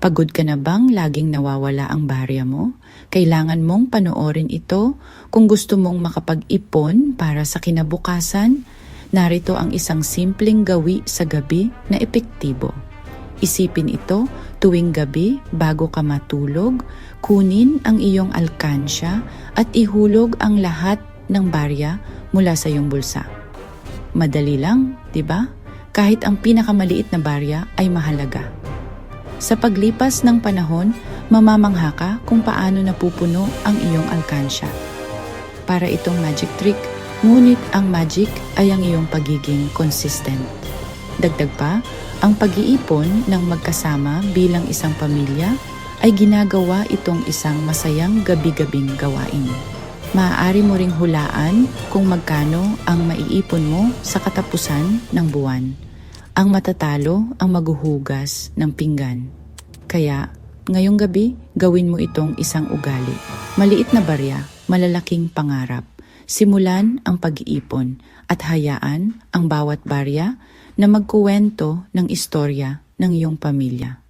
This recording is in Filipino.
Pagod ka na bang laging nawawala ang barya mo? Kailangan mong panoorin ito kung gusto mong makapag-ipon para sa kinabukasan. Narito ang isang simpleng gawi sa gabi na epektibo. Isipin ito tuwing gabi bago ka matulog, kunin ang iyong alkansya at ihulog ang lahat ng barya mula sa iyong bulsa. Madali lang, 'di ba? Kahit ang pinakamaliit na barya ay mahalaga. Sa paglipas ng panahon, mamamangha ka kung paano napupuno ang iyong alkansya. Para itong magic trick, ngunit ang magic ay ang iyong pagiging consistent. Dagdag pa, ang pag-iipon ng magkasama bilang isang pamilya ay ginagawa itong isang masayang gabi-gabing gawain. Maaari mo ring hulaan kung magkano ang maiipon mo sa katapusan ng buwan. Ang matatalo ang maghuhugas ng pinggan. Kaya, ngayong gabi, gawin mo itong isang ugali. Maliit na barya, malalaking pangarap. Simulan ang pag-iipon at hayaan ang bawat barya na magkuwento ng istorya ng iyong pamilya.